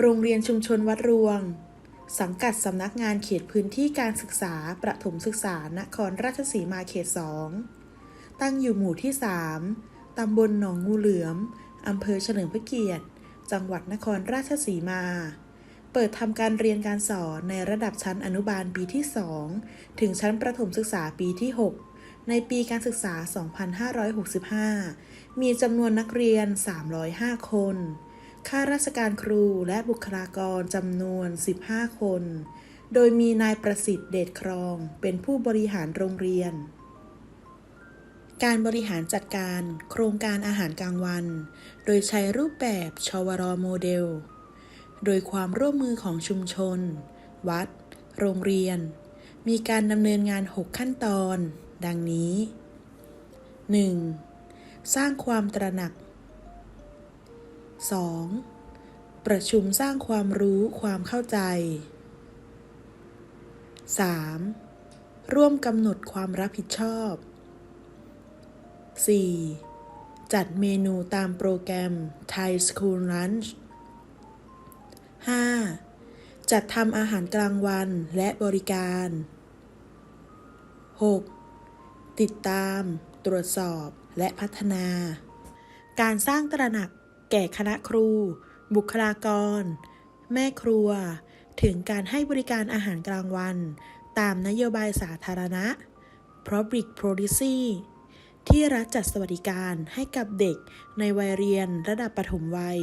โรงเรียนชุมชนวัดรวง สังกัดสำนักงานเขตพื้นที่การศึกษา ประถมศึกษานครราชสีมาเขต 2 ตั้งอยู่หมู่ที่ 3 ตำบลหนองงูเหลือม อำเภอเฉลิมพระเกียรติ จังหวัดนครราชสีมา เปิดทำการเรียนการสอนในระดับชั้นอนุบาลปีที่ 2 ถึงชั้นประถมศึกษาปีที่ 6 ในปีการศึกษา 2565 มีจำนวนนักเรียน 305 คน ข้าราชการครูและบุคลากรจำนวน 15 คน โดยมีนายประสิทธิ์เดชครองเป็นผู้บริหารโรงเรียน การบริหารจัดการโครงการอาหารกลางวัน โดยใช้รูปแบบชวรโมเดล โดยความร่วมมือของชุมชน วัด โรงเรียน มีการดำเนินงาน 6 ขั้นตอน ดังนี้ 1. สร้างความตระหนัก 2. ประชุมสร้างความรู้ความเข้าใจ 3. ร่วมกำหนดความรับผิดชอบ 4. จัดเมนูตามโปรแกรม Thai School Lunch 5. จัดทำอาหารกลางวันและบริการ 6. ติดตาม ตรวจสอบ และพัฒนา การสร้างตระหนักแก่คณะครู บุคลากร แม่ครัว ถึงการให้บริการอาหารกลางวัน ตามนโยบายสาธารณะ Public Policy ที่รัฐจัดสวัสดิการให้กับเด็กในวัยเรียนระดับประถมวัย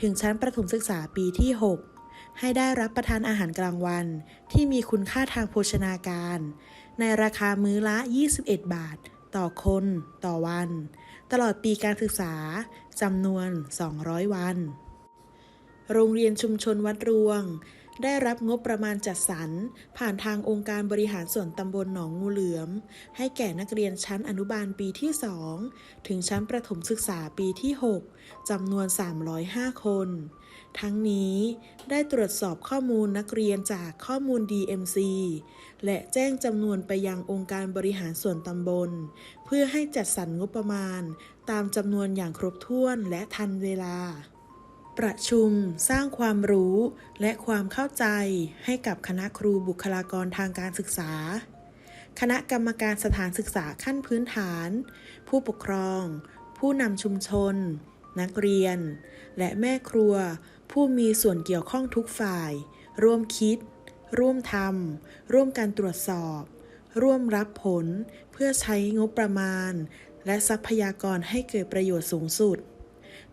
ถึงชั้นประถมศึกษาปีที่ 6 ให้ได้รับประทานอาหารกลางวัน ที่มีคุณค่าทางโภชนาการ ในราคามื้อละ 21 บาท ต่อคน ต่อวัน ตลอดปีการศึกษาจำนวน 200 วัน โรงเรียนชุมชนวัดรวง ได้รับงบประมาณจัดสรร ผ่านทางองค์การบริหารส่วนตำบลหนองงูเหลือม ให้แก่นักเรียนชั้นอนุบาลปีที่ 2 ถึงชั้นประถมศึกษาปีที่ 6 จำนวน 305 คน ทั้งนี้ได้ตรวจสอบข้อมูลนักเรียนจากข้อมูล DMC และแจ้งจำนวนไปยังองค์การบริหารส่วนตำบล เพื่อให้จัดสรรงบประมาณ ตามจำนวนอย่างครบถ้วนและทันเวลา ประชุมสร้างความรู้และความเข้าใจให้กับคณะครูบุคลากรทางการศึกษา คณะกรรมการสถานศึกษาขั้นพื้นฐาน ผู้ปกครอง ผู้นำชุมชน นักเรียน และแม่ครัว ผู้มีส่วนเกี่ยวข้องทุกฝ่าย ร่วมคิด ร่วมทำร่วมกันตรวจสอบ ร่วมรับผลเพื่อใช้งบประมาณ และทรัพยากรให้เกิดประโยชน์สูงสุด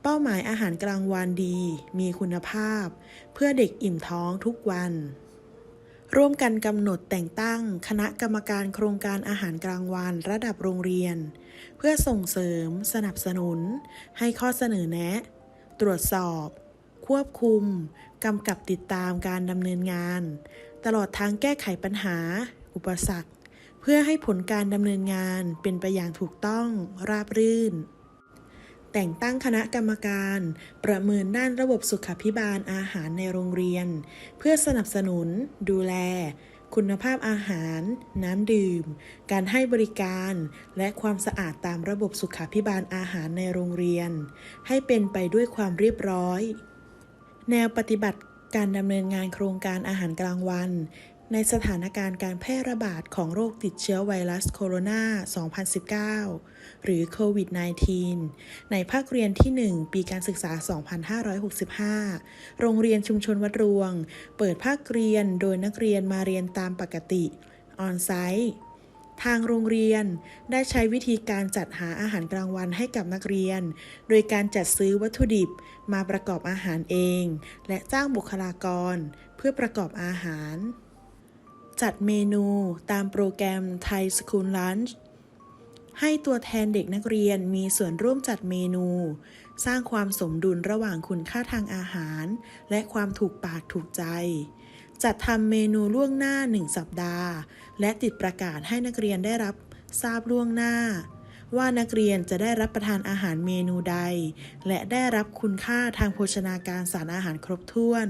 เป้าหมายอาหารกลางวันดี มีคุณภาพ เพื่อเด็กอิ่มท้องทุกวัน ร่วมกันกำหนดแต่งตั้งคณะกรรมการโครงการอาหารกลางวันระดับโรงเรียน เพื่อส่งเสริม สนับสนุน ให้ข้อเสนอแนะ ตรวจสอบ ควบคุมกำกับติดตามการดำเนินงาน ตลอดทางแก้ไขปัญหา อุปสรรค เพื่อให้ผลการดำเนินงานเป็นไปอย่างถูกต้องราบรื่น แต่งตั้งคณะกรรมการ ประเมินด้านระบบสุขภิบาลอาหารในโรงเรียน เพื่อสนับสนุน ดูแล คุณภาพอาหาร น้ำดื่ม การให้บริการ และความสะอาดตามระบบสุขภิบาลอาหารในโรงเรียน ให้เป็นไปด้วยความเรียบร้อย แนวปฏิบัติการดำเนินงานโครงการอาหารกลางวัน ในสถานการณ์การแพร่ระบาดของโรคติดเชื้อไวรัสโคโรนา 2019 หรือโควิด -19 ในภาคเรียนที่ 1 ปีการศึกษา 2565 โรงเรียนชุมชนวัดรวง เปิดภาคเรียนโดยนักเรียนมาเรียนตามปกติ ออนไซต์ทางโรงเรียนได้ใช้วิธีการจัดหาอาหารกลางวันให้กับนักเรียน โดยการจัดซื้อวัตถุดิบมาประกอบอาหารเอง และจ้างบุคลากรเพื่อประกอบอาหาร จัดเมนูตามโปรแกรม Thai School Lunch ให้ตัวแทนเด็กนักเรียนมีส่วนร่วมจัดเมนู สร้างความสมดุลระหว่างคุณค่าทางอาหาร และความถูกปากถูกใจ จัดทำเมนูล่วงหน้า 1 สัปดาห์ และติดประกาศให้นักเรียนได้รับทราบล่วงหน้า ว่านักเรียนจะได้รับประทานอาหารเมนูใด และได้รับคุณค่าทางโภชนาการสารอาหารครบถ้วน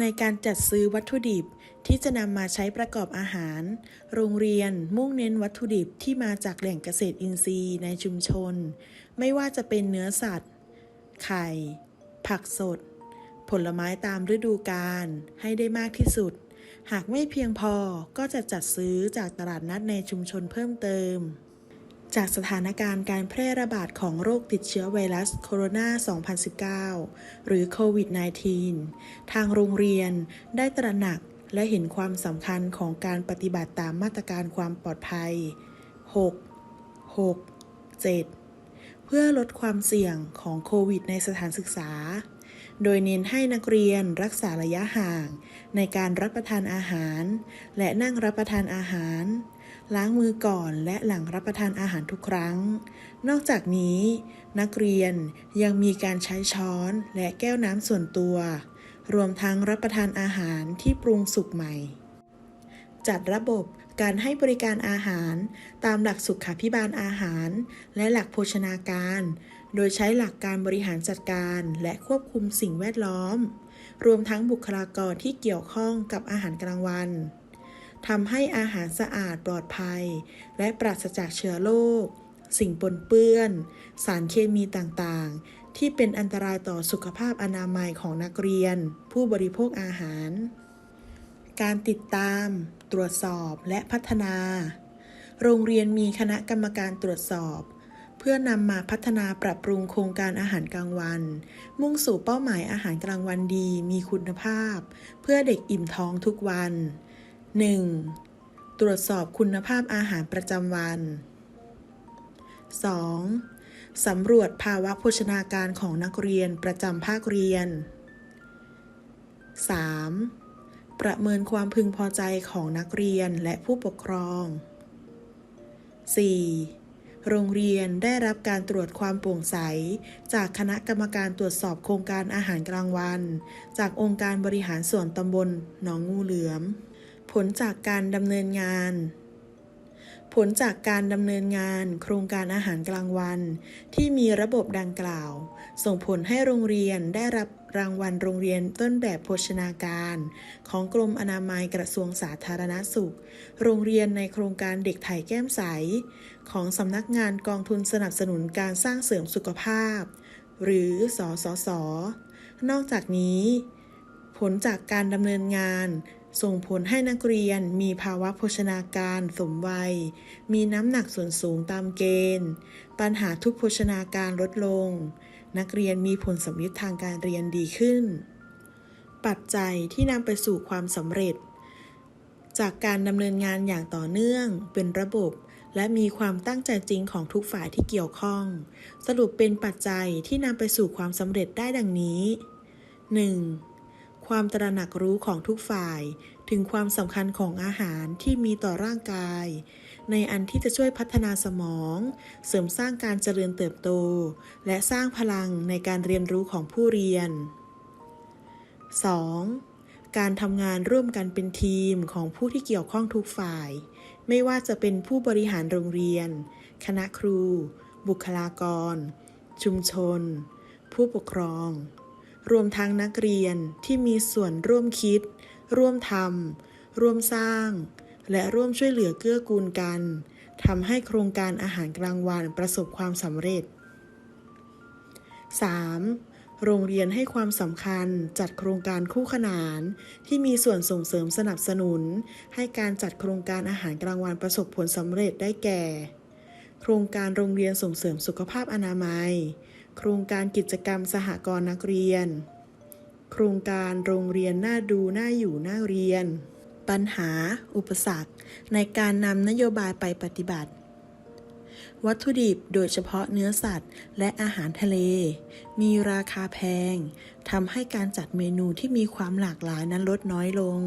ในการจัดซื้อวัตถุดิบที่จะนำมาใช้ประกอบอาหาร โรงเรียนมุ่งเน้นวัตถุดิบที่มาจากแหล่งเกษตรอินทรีย์ในชุมชน ไม่ว่าจะเป็นเนื้อสัตว์ ไข่ ผักสด ผลไม้ตามฤดูกาลให้ได้มากที่สุด หากไม่เพียงพอก็จะจัดซื้อจากตลาดนัดในชุมชนเพิ่มเติม จากสถานการณ์การแพร่ระบาดของโรคติดเชื้อไวรัสโคโรนา 2019 หรือโควิด -19 ทางโรงเรียนได้ตระหนักและเห็นความสำคัญของการปฏิบัติตามมาตรการความปลอดภัย 6 6 7 เพื่อลดความเสี่ยงของโควิดในสถานศึกษา โดยเน้นให้นักเรียนรักษาระยะห่าง ในการรับประทานอาหาร และนั่งรับประทานอาหาร ล้างมือก่อนและหลังรับประทานอาหารทุกครั้ง นอกจากนี้ นักเรียนยังมีการใช้ช้อนและแก้วน้ำส่วนตัว รวมทั้งรับประทานอาหารที่ปรุงสุกใหม่ จัดระบบการให้บริการอาหาร ตามหลักสุขาพิบาลอาหาร และหลักโภชนาการ โดยใช้หลักการบริหารจัดการและควบคุมสิ่งแวดล้อม รวมทั้งบุคลากรที่เกี่ยวข้องกับอาหารกลางวัน ทำให้อาหารสะอาดปลอดภัย และปราศจากเชื้อโรค สิ่งปนเปื้อน สารเคมีต่างๆ ที่เป็นอันตรายต่อสุขภาพอนามัยของนักเรียน ผู้บริโภคอาหาร การติดตาม ตรวจสอบและพัฒนา โรงเรียนมีคณะกรรมการตรวจสอบ เพื่อนำมาพัฒนาปรับปรุงโครงการอาหารกลางวัน มุ่งสู่เป้าหมายอาหารกลางวันดีมีคุณภาพ เพื่อเด็กอิ่มท้องทุกวัน 1. ตรวจสอบคุณภาพอาหารประจำวัน 2. สำรวจภาวะโภชนาการของนักเรียนประจำภาคเรียน 3. ประเมินความพึงพอใจของนักเรียนและผู้ปกครอง 4. โรงเรียนได้รับการตรวจความโปร่งใส จากคณะกรรมการตรวจสอบโครงการอาหารกลางวัน จากองค์การบริหารส่วนตำบลหนองงูเหลือม ลจากการดำเนินงาน ผลจากการดำเนินงาน โครงการอาหารกลางวัน ที่มีระบบดังกล่าว ส่งผลให้โรงเรียนได้รับรางวัลโรงเรียนต้นแบบโภชนาการ ของกรมอนามัยกระทรวงสาธารณสุข โรงเรียนในโครงการเด็กไทยแก้มใส ของสำนักงานกองทุนสนับสนุนการสร้างเสริมสุขภาพ หรือสสสนอกจากนี้ ผลจากการดำเนินงาน ส่งผลให้นักเรียนมีภาวะโภชนาการสมวัย มีน้ำหนักส่วนสูงตามเกณฑ์ ปัญหาทุกโภชนาการลดลง นักเรียนมีผลสำลิดทางการเรียนดีขึ้น ปัจจัยที่นำไปสู่ความสำเร็จ จากการดำเนินงานอย่างต่อเนื่องเป็นระบบและมีความตั้งใจจริงของทุกฝ่ายที่เกี่ยวข้อง สรุปเป็นปัจจัยที่นำไปสู่ความสำเร็จได้ดังนี้ 1. ความตระหนักรู้ของทุกฝ่าย ถึงความสำคัญของอาหารที่มีต่อร่างกาย ในอันที่จะช่วยพัฒนาสมอง เสริมสร้างการเจริญเติบโต และสร้างพลังในการเรียนรู้ของผู้เรียน 2. การทำงานร่วมกันเป็นทีมของผู้ที่เกี่ยวข้องทุกฝ่าย ไม่ว่าจะเป็นผู้บริหารโรงเรียน คณะครู บุคลากร ชุมชน ผู้ปกครอง รวมทั้งนักเรียนที่มีส่วนร่วมคิด ร่วมทำร่วมสร้าง และร่วมช่วยเหลือเกื้อกูลกันทำให้โครงการอาหารกลางวันประสบความสำเร็จ 3. โรงเรียนให้ความสำคัญจัดโครงการคู่ขนาน ที่มีส่วนส่งเสริมสนับสนุน ให้การจัดโครงการอาหารกลางวันประสบผลสำเร็จได้แก่ โครงการโรงเรียนส่งเสริมสุขภาพอนามัย โครงการกิจกรรมสหกรณ์นักเรียน โครงการโรงเรียนน่าดูน่าอยู่น่าเรียน ปัญหา อุปสรรค ในการนำนโยบายไปปฏิบัติ วัตถุดิบโดยเฉพาะเนื้อสัตว์ และอาหารทะเล มีราคาแพงทำให้การจัดเมนูที่มีความหลากหลายนั้นลดน้อยลง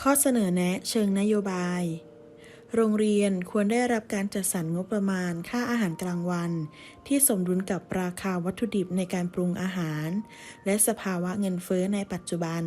ข้อเสนอแนะเชิงนโยบาย โรงเรียนควรได้รับการจัดสรรงบประมาณค่าอาหารกลางวัน ที่สมดุลกับราคาวัตถุดิบในการปรุงอาหาร และสภาวะเงินเฟ้อในปัจจุบัน